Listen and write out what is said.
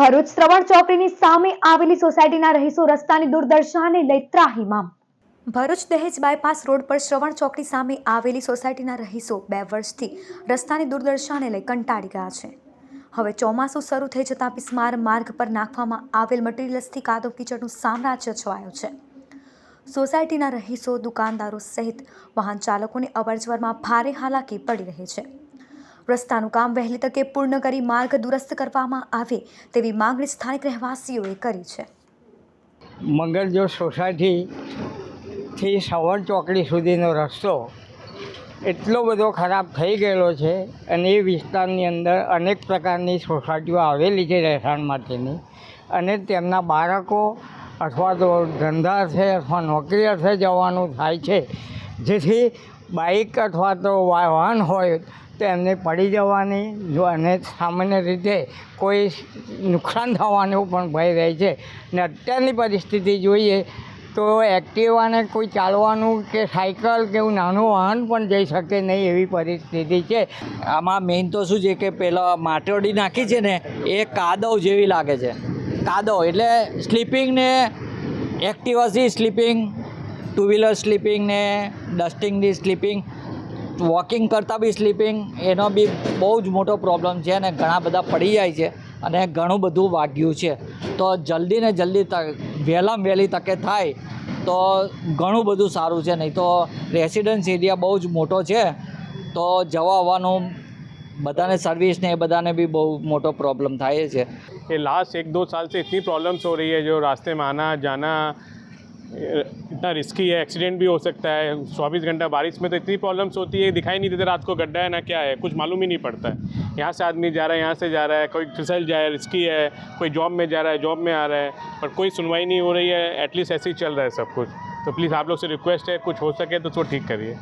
ભરૂચ શ્રવણ ચોકડીની સામે આવેલી સોસાયટીના રહીશો રસ્તાની દુર્દશાને લઈ ત્રાહીમામ ભરૂચ દહેજ બાયપાસ રોડ પર શ્રવણ ચોકડી સામે આવેલી સોસાયટીના રહીશો બે વર્ષથી રસ્તાની દુર્દશાને લઈ કંટાળી ગયા છે. હવે ચોમાસું શરૂ થઈ જતાં બિસ્માર માર્ગ પર નાખવામાં આવેલ મટીરિયલ્સથી કાદવ કીચડનું સામ્રાજ્ય છવાયું છે. સોસાયટીના રહીશો, દુકાનદારો સહિત વાહન ચાલકોને અવરજવરમાં ભારે હાલાકી પડી રહી છે. રસ્તાનું કામ વહેલી તકે પૂર્ણ કરી માર્ગ દુરસ્ત કરવામાં આવે તેવી માંગણી સ્થાનિક રહેવાસીઓએ કરી છે. મંગળજો સોસાયટીથી સવર્ણ ચોકડી સુધીનો રસ્તો એટલો બધો ખરાબ થઈ ગયેલો છે અને એ વિસ્તારની અંદર અનેક પ્રકારની સોસાયટીઓ આવેલી છે રહેઠાણ માટેની અને તેમના બાળકો અથવા તો ધંધા અર્થે અથવા નોકરી અર્થે જવાનું થાય છે. જેથી બાઇક અથવા તો વાહન હોય તો એમને પડી જવાની, જો અને સામાન્ય રીતે કોઈ નુકસાન થવાનો પણ ભય રહે છે. ને અત્યારની પરિસ્થિતિ જોઈએ તો એક્ટિવાને કોઈ ચાલવાનું કે સાયકલ કે એવું નાનું વાહન પણ જઈ શકે નહીં એવી પરિસ્થિતિ છે. આમાં મેઇન તો શું છે કે પેલા માટોડી નાખી છે ને, એ કાદવ જેવી લાગે છે. કાદવ એટલે સ્લીપિંગને એક્ટિવાથી સ્લીપિંગ ટુ વ્હીલર સ્લીપિંગ ને ડસ્ટિંગની સ્લીપિંગ વોકિંગ કરતાં બી સ્લીપિંગ એનો બી બહુ જ મોટો પ્રોબ્લેમ છે અને ઘણા બધા પડી જાય છે અને ઘણું બધું વાગ્યું છે તો જલ્દી ને જલ્દી તક વહેલામાં વહેલી તકે થાય તો ઘણું બધું સારું છે નહીં તો રેસિડન્સ એરિયા બહુ જ મોટો છે તો જવા આવવાનું બધાને સર્વિસ ને એ બધાને બી બહુ મોટો પ્રોબ્લેમ થાય છે ये लास्ट एक दो साल से इतनी प्रॉब्लम्स हो रही है जो रास्ते में आना जाना ये इतना रिस्की है एक्सीडेंट भी हो सकता है। चौबीस घंटा बारिश में तो इतनी प्रॉब्लम्स होती है, दिखाई नहीं देते रात को, गड्ढा है ना क्या है, कुछ मालूम ही नहीं पड़ता है। यहाँ से आदमी जा रहा है, यहाँ से जा रहा है, कोई फिसल जाए रिस्की है कोई जॉब में जा रहा है जॉब में आ रहा है, पर कोई सुनवाई नहीं हो रही है एटलीस्ट ऐसे ही चल रहा है सब कुछ। तो प्लीज़ आप लोग से रिक्वेस्ट है, कुछ हो सके तो उसको ठीक करिए।